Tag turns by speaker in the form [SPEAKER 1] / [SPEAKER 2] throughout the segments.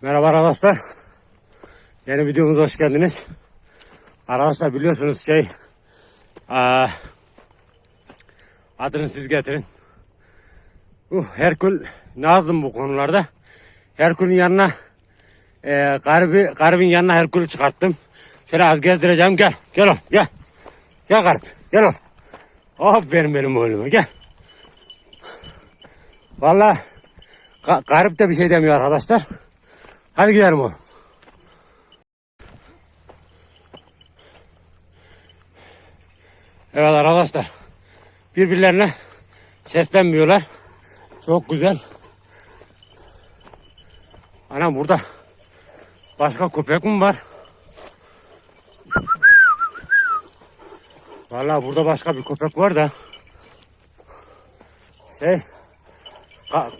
[SPEAKER 1] Merhaba arkadaşlar. Yeni videomuza hoş geldiniz. Arkadaşlar biliyorsunuz şey aa, adını siz getirin. Uh, Herkül Nazım bu konularda. Herkül'ün yanına e, garibi, garibin yanına Herkül'ü çıkarttım. Şöyle az gezdireceğim gel. Gel oğlum gel. Gel garip gel oğlum. Aferin benim oğluma gel. Vallahi ga- garip de bir şey demiyor arkadaşlar. Hadi gidelim oğlum. Evet arkadaşlar. Birbirlerine seslenmiyorlar. Çok güzel. Anam burada başka köpek mi var? Vallahi burada başka bir köpek var da. Şey ga-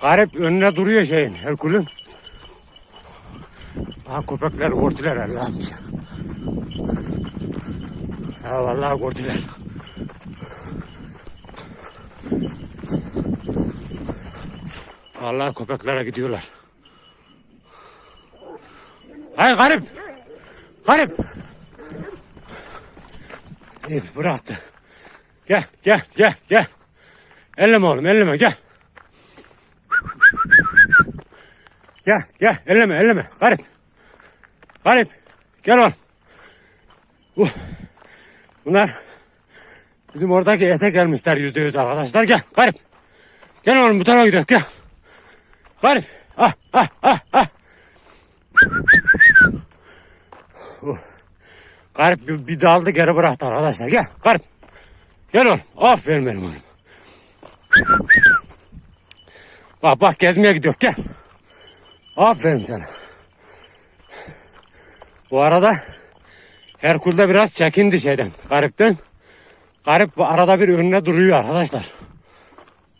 [SPEAKER 1] garip önüne duruyor şeyin Herkül'ün. Ha köpekler gördüler Allah'ım ya. Ya vallahi gördüler. Vallahi köpeklere gidiyorlar. Hay garip. Garip. İyi bıraktı. Gel gel gel gel. Elleme oğlum elleme gel. Gel gel elleme elleme garip. Garip. Gel oğlum. Uh. Bunlar bizim oradaki ete gelmişler yüzde yüz arkadaşlar. Gel garip. Gel oğlum bu tarafa gidelim gel. Garip. Ah ah ah ah. Uh. Garip bir, bir daldı geri bıraktı arkadaşlar. Gel garip. Gel oğlum. Aferin benim oğlum. Bak bak gezmeye gidiyor gel. Aferin sana. Bu arada Herkul'de biraz çekindi şeyden, garipten. Garip arada bir önüne duruyor arkadaşlar.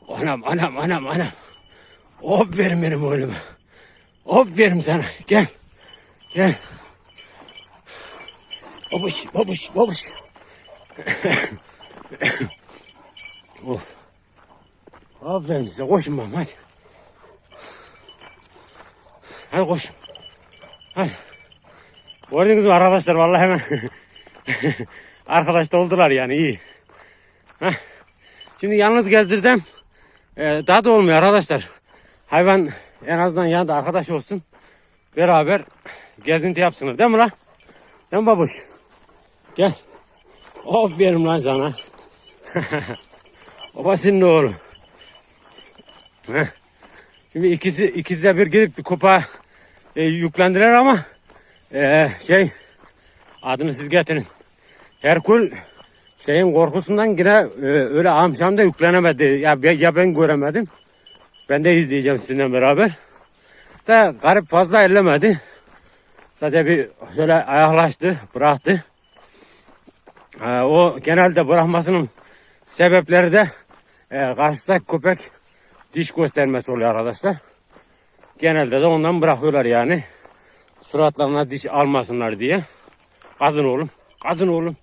[SPEAKER 1] Anam anam anam anam. Hop verin benim oğluma. Hop verim sana. Gel. Gel. Babuş babuş babuş. oh. Aferin size koşun babam hadi. Hadi koşun. Hadi. Gördünüz mü arkadaşlar vallahi hemen arkadaş da oldular yani iyi. Heh. Şimdi yalnız gezdirdim. Ee, daha da olmuyor arkadaşlar. Hayvan en azından yanında arkadaş olsun. Beraber gezinti yapsınlar değil mi lan? Değil mi babuş? Gel. Aferin lan sana. Babasının oğlu. Heh. Şimdi ikisi ikisi de bir gidip bir kupa e, yüklendiler ama ee, şey adını siz getirin. Herkül şeyin korkusundan yine e, öyle amcamda yüklenemedi. Ya, ya ben göremedim. Ben de izleyeceğim sizinle beraber. Da garip fazla ellemedi. Sadece bir şöyle ayaklaştı, bıraktı. Ee, o genelde bırakmasının sebepleri de e, karşıdaki köpek diş göstermesi oluyor arkadaşlar. Genelde de ondan bırakıyorlar yani suratlarına diş almasınlar diye. Kazın oğlum. Kazın oğlum.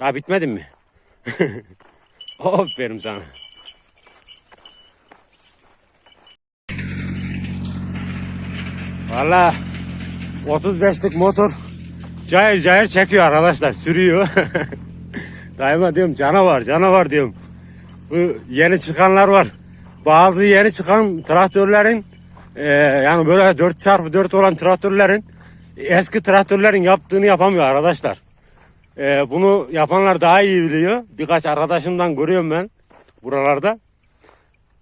[SPEAKER 1] Daha bitmedin mi? Aferin sana. Valla 35'lik motor cayır cayır çekiyor arkadaşlar sürüyor. Daima diyorum canavar canavar diyorum. Bu yeni çıkanlar var. Bazı yeni çıkan traktörlerin e, yani böyle 4x4 olan traktörlerin eski traktörlerin yaptığını yapamıyor arkadaşlar. E, bunu yapanlar daha iyi biliyor. Birkaç arkadaşımdan görüyorum ben buralarda.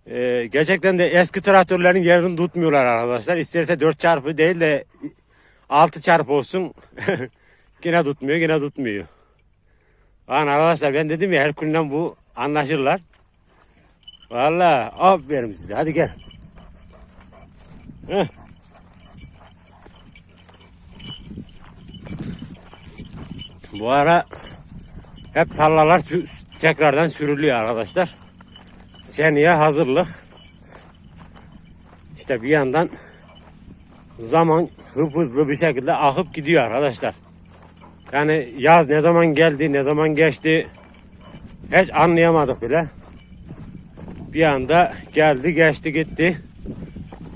[SPEAKER 1] E, gerçekten de eski traktörlerin yerini tutmuyorlar arkadaşlar. İsterse 4 çarpı değil de 6 çarpı olsun. yine tutmuyor, yine tutmuyor. Lan arkadaşlar ben dedim ya Herkül'den bu anlaşırlar. Vallahi aferin size. Hadi gel. Bu ara hep tarlalar tekrardan sürülüyor arkadaşlar. Seneye hazırlık. İşte bir yandan zaman hıp hızlı bir şekilde akıp gidiyor arkadaşlar. Yani yaz ne zaman geldi, ne zaman geçti hiç anlayamadık bile. Bir anda geldi, geçti, gitti.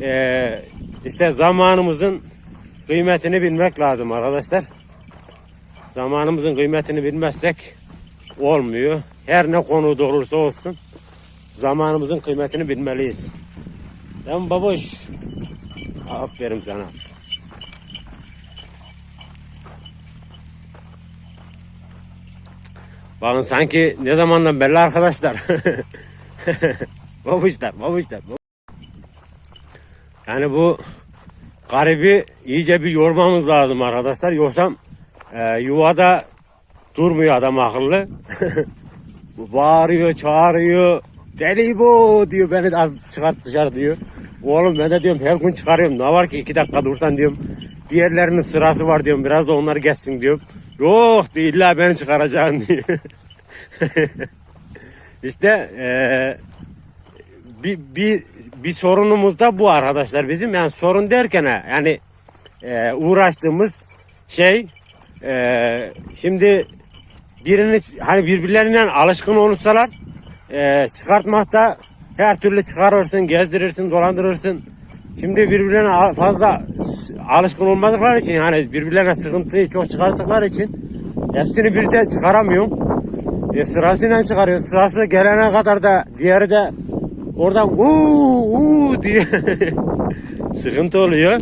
[SPEAKER 1] Ee, İşte zamanımızın kıymetini bilmek lazım arkadaşlar. Zamanımızın kıymetini bilmezsek olmuyor. Her ne konu olursa olsun zamanımızın kıymetini bilmeliyiz. Lan baboş. Aferin sana. Bakın sanki ne zamandan belli arkadaşlar. babuşlar, babuşlar. bab- Yani bu garibi iyice bir yormamız lazım arkadaşlar. Yoksa e, yuvada durmuyor adam akıllı. Bağırıyor, çağırıyor. Deli bu diyor beni az çıkart dışarı diyor. Oğlum ben de diyorum her gün çıkarıyorum. Ne var ki iki dakika dursan diyorum. Diğerlerinin sırası var diyorum. Biraz da onlar geçsin diyorum. Yok diyor illa beni çıkaracaksın diyor. işte eee bir, bir, bir sorunumuz da bu arkadaşlar bizim. Yani sorun derken yani eee, uğraştığımız şey eee, şimdi birini hani birbirlerinden alışkın olursalar eee çıkartmakta her türlü çıkarırsın, gezdirirsin, dolandırırsın. Şimdi birbirlerine fazla alışkın olmadıkları için hani birbirlerine sıkıntıyı çok çıkarttıkları için hepsini birden çıkaramıyorum. E, sırasıyla çıkarıyor. Sırası gelene kadar da diğeri de oradan uuu uuu diye sıkıntı oluyor.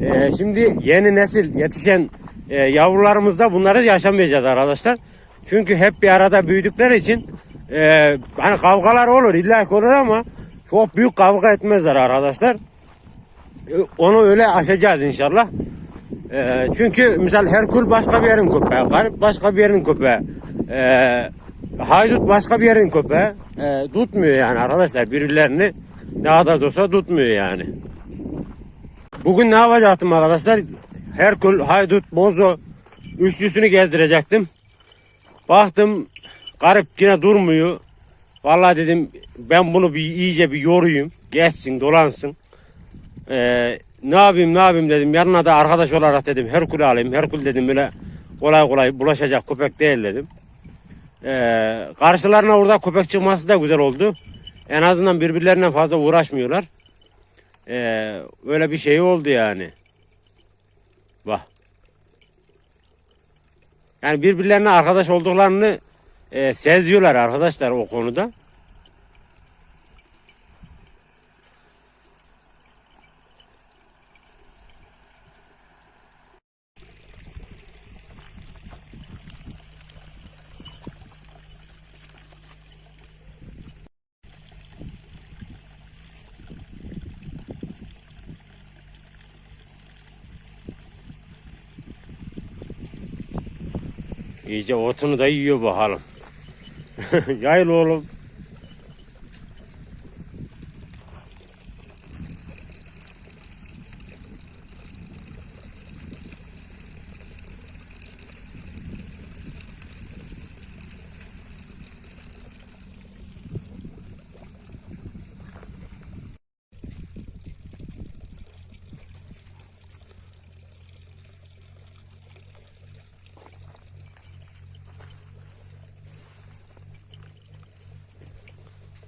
[SPEAKER 1] E, şimdi yeni nesil yetişen e, yavrularımızda bunları yaşamayacağız arkadaşlar. Çünkü hep bir arada büyüdükleri için e, hani kavgalar olur illa olur ama çok büyük kavga etmezler arkadaşlar. E, Onu öyle aşacağız inşallah. E, çünkü misal Herkül başka bir yerin köpeği, Garip başka bir yerin köpeği. E, haydut başka bir yerin köpeği. E, tutmuyor yani arkadaşlar birbirlerini ne kadar da olsa tutmuyor yani. Bugün ne yapacaktım arkadaşlar? Herkül, haydut, bozo üçlüsünü gezdirecektim. Baktım garip yine durmuyor. Vallahi dedim ben bunu bir iyice bir yoruyum. Geçsin, dolansın. Ee, ne yapayım ne yapayım dedim. Yanına da arkadaş olarak dedim Herkül alayım. Herkül dedim böyle kolay kolay bulaşacak köpek değil dedim. Ee, karşılarına orada köpek çıkması da güzel oldu. En azından birbirlerine fazla uğraşmıyorlar. Ee, öyle bir şey oldu yani. Bak. Yani birbirlerine arkadaş olduklarını e, seziyorlar arkadaşlar o konuda. İyice otunu da yiyor bakalım. Yayıl oğlum.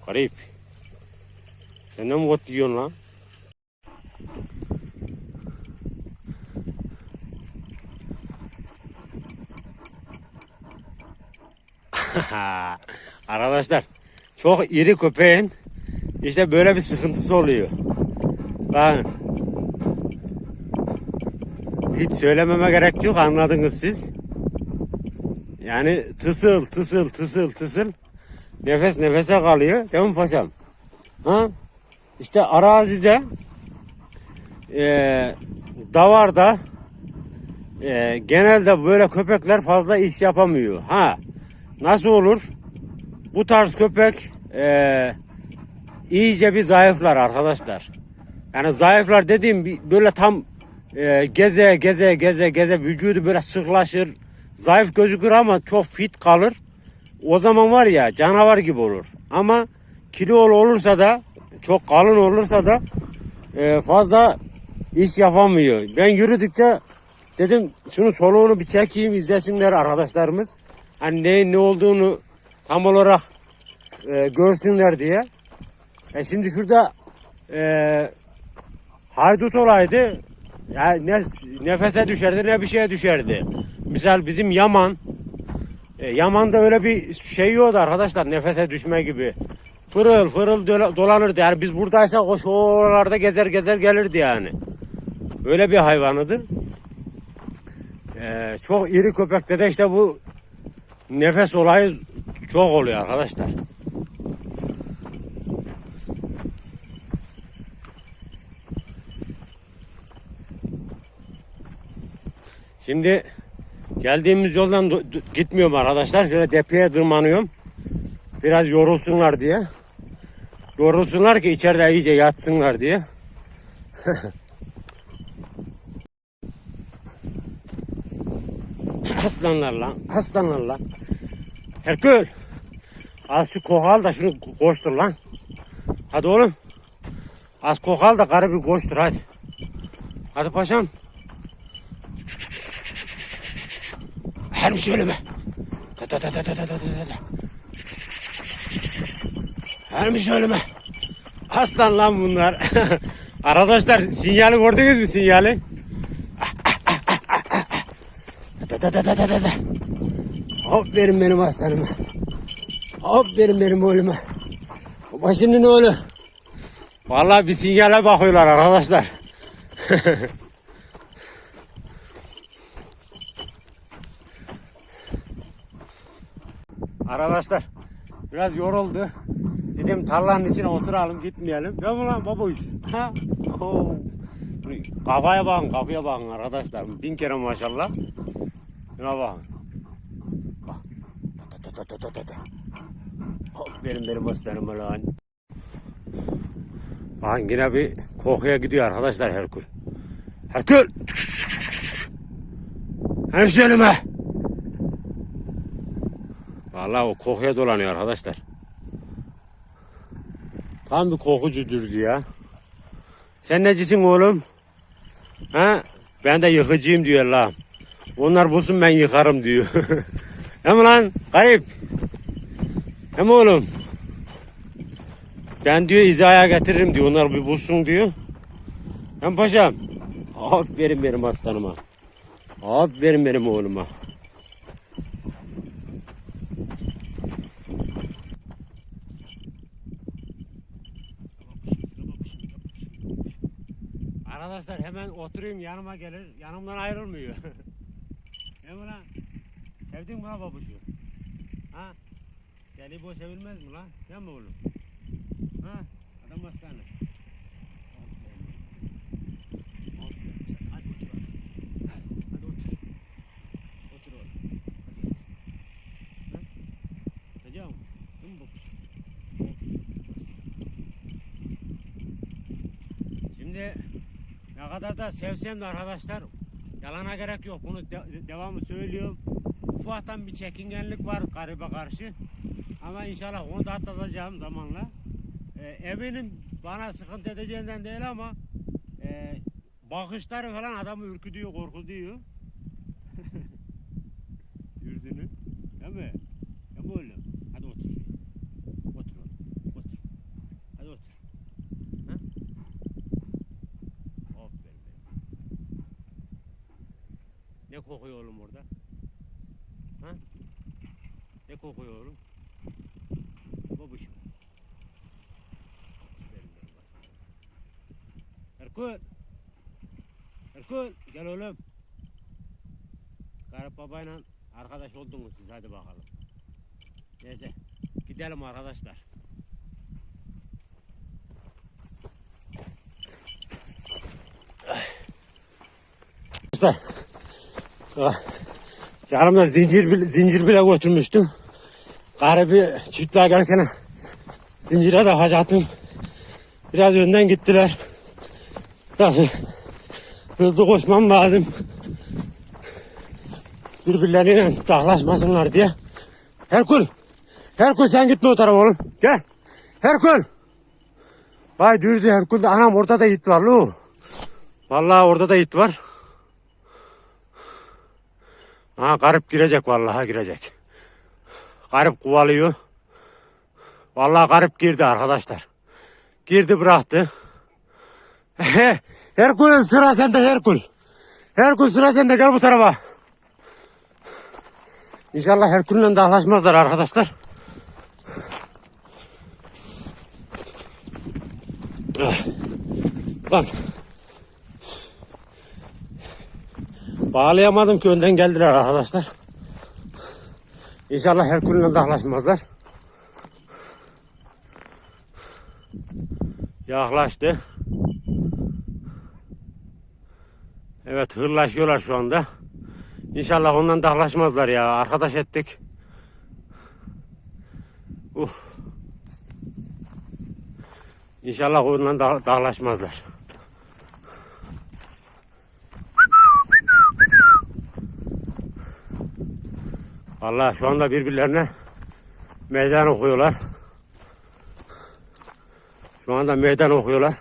[SPEAKER 1] Garip. Sen de mi ot yiyorsun lan? Arkadaşlar çok iri köpeğin işte böyle bir sıkıntısı oluyor. Bakın. Hiç söylememe gerek yok anladınız siz. Yani tısıl tısıl tısıl tısıl nefes nefese kalıyor. Değil mi paşam? Ha? İşte arazide e, davarda e, genelde böyle köpekler fazla iş yapamıyor. Ha nasıl olur? Bu tarz köpek e, iyice bir zayıflar arkadaşlar. Yani zayıflar dediğim böyle tam e, geze geze geze geze vücudu böyle sıklaşır. Zayıf gözükür ama çok fit kalır. O zaman var ya canavar gibi olur. Ama kilolu olursa da çok kalın olursa da e, fazla iş yapamıyor. Ben yürüdükçe dedim şunu soluğunu bir çekeyim izlesinler arkadaşlarımız. Hani neyin ne olduğunu tam olarak e, görsünler diye. E şimdi şurada e, haydut olaydı ya ne nefese düşerdi ne bir şeye düşerdi. Misal bizim Yaman e, Yaman'da öyle bir şey yoktu arkadaşlar nefese düşme gibi. Fırıl fırıl dola- dolanırdı yani biz buradaysak o şu oralarda gezer gezer gelirdi yani. Öyle bir hayvanıdır. Ee, çok iri köpekte de işte bu nefes olayı çok oluyor arkadaşlar. Şimdi geldiğimiz yoldan gitmiyorum arkadaşlar. Şöyle tepeye tırmanıyorum. Biraz yorulsunlar diye. Yorulsunlar ki içeride iyice yatsınlar diye. Aslanlarla, aslanlarla. Herkül. Az şu kokal da şunu koştur lan. Hadi oğlum. Az kokal da karı bir koştur hadi. Hadi paşam. Her bir söyleme. Da da da da da da da da. Her bir söyleme. Aslan lan bunlar. Arkadaşlar sinyali gördünüz mü sinyali? Da da da da da da da. Aferin benim aslanıma. Aferin benim oğluma. Başının oğlu. Vallahi bir sinyale bakıyorlar arkadaşlar. Arkadaşlar biraz yoruldu. Dedim tarlanın içine oturalım gitmeyelim. Ya mı lan? Ha? Oo. Kafaya bakın kafaya bakın arkadaşlar. Bin kere maşallah. Şuna bakın. Bak. Ta ta ta ta ta ta. Hop benim benim aslanım lan. Bakın yine bir kokuya gidiyor arkadaşlar Herkül. Herkül! Hemşerime! Vallahi o kokuya dolanıyor arkadaşlar. Tam bir kokucudur ya. Sen necisin oğlum? Ha? Ben de yıkıcıyım diyor la. Onlar bulsun ben yıkarım diyor. Hem lan kayıp. Hem oğlum. Ben diyor izaya getiririm diyor. Onlar bir bulsun diyor. Hem paşam. Aferin benim aslanıma. Aferin benim oğluma. Arkadaşlar hemen oturayım yanıma gelir. Yanımdan ayrılmıyor. He mi lan? Sevdin mi ha babuşu? Ha? Deli boş sevilmez mi lan? Ne mi oğlum? Ha? Adam hastane. Şimdi ne kadar da sevsem de arkadaşlar yalana gerek yok. Bunu de- devamlı söylüyorum. Ufaktan bir çekingenlik var garibe karşı. Ama inşallah onu da atlatacağım zamanla. Ee, eminim bana sıkıntı edeceğinden değil ama e, bakışları falan adamı ürkütüyor, korkutuyor. Yüzünü. Değil mi? Değil mi oğlum? Hadi otur. Otur oğlum. Otur. Hadi otur. Ha? Aferin benim. Ne kokuyor oğlum orada? Ha? Ne kokuyor oğlum? Babuşum. Erkut. Erkut gel oğlum. Garip babayla arkadaş oldunuz siz hadi bakalım. Neyse gidelim arkadaşlar. Arkadaşlar. Ah, Yanımda zincir bile, zincir bile götürmüştüm. Garibi çiftliğe gelirken zincire de hacattım. Biraz önden gittiler. Tabii hızlı koşmam lazım. Birbirleriyle taklaşmasınlar diye. Herkül. Herkül sen gitme o tarafa oğlum. Gel. Herkül. Vay dürdü Herkül'de anam orada da it var lu. Vallahi orada da it var. Ha garip girecek vallahi girecek. Garip kovalıyor. Vallahi garip girdi arkadaşlar. Girdi bıraktı. Herkul sıra sende Herkul. Herkul sıra sende gel bu tarafa. İnşallah Herkul'le de anlaşmazlar arkadaşlar. Lan. Bağlayamadım ki önden geldiler arkadaşlar. İnşallah Herkul'le de anlaşmazlar. Yaklaştı. Evet hırlaşıyorlar şu anda. İnşallah ondan dahlaşmazlar ya. Arkadaş ettik. Uh. İnşallah ondan da- dahlaşmazlar. Allah şu anda birbirlerine meydan okuyorlar. Şu anda meydan okuyorlar.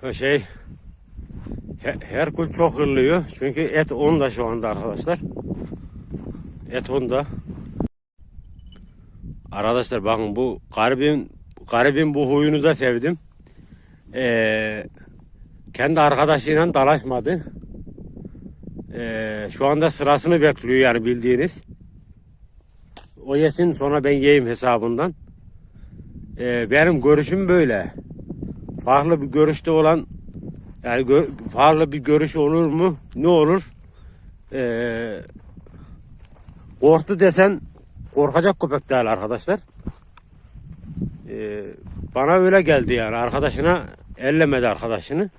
[SPEAKER 1] Şu Şey He- Herkul çok hırlıyor. Çünkü et onda şu anda arkadaşlar. Et onda. Arkadaşlar bakın bu garibin garibin bu huyunu da sevdim. Ee, kendi arkadaşıyla dalaşmadı. Ee, şu anda sırasını bekliyor yani bildiğiniz. O yesin sonra ben yiyeyim hesabından. Ee, benim görüşüm böyle. Farklı bir görüşte olan yani gö- farklı bir görüş olur mu? Ne olur? Ee, korktu desen korkacak köpek değil arkadaşlar. Ee, bana öyle geldi yani arkadaşına ellemedi arkadaşını.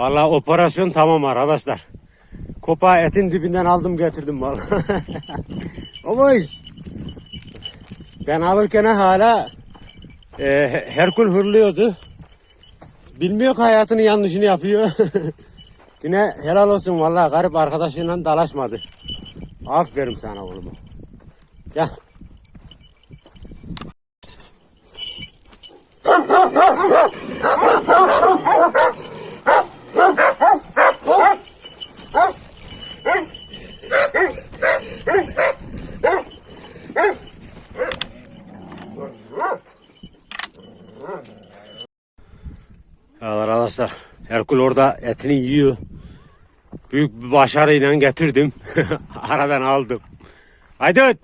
[SPEAKER 1] Vallahi operasyon tamam arkadaşlar. Kopağı etin dibinden aldım getirdim vallahi. Ama. Ben alırken hala e, Herkul hırlıyordu. Bilmiyor ki hayatının yanlışını yapıyor. Yine helal olsun vallahi garip arkadaşıyla dalaşmadı. Aferin sana oğlum. Gel. Evet arkadaşlar Herkul orada etini yiyor. Büyük bir başarıyla getirdim. Aradan aldım. Haydi.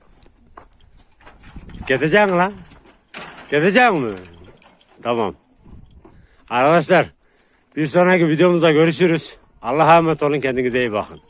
[SPEAKER 1] Gezeceksin lan. Gezeceksin mi? Tamam. Arkadaşlar bir sonraki videomuzda görüşürüz. Allah'a emanet olun kendinize iyi bakın.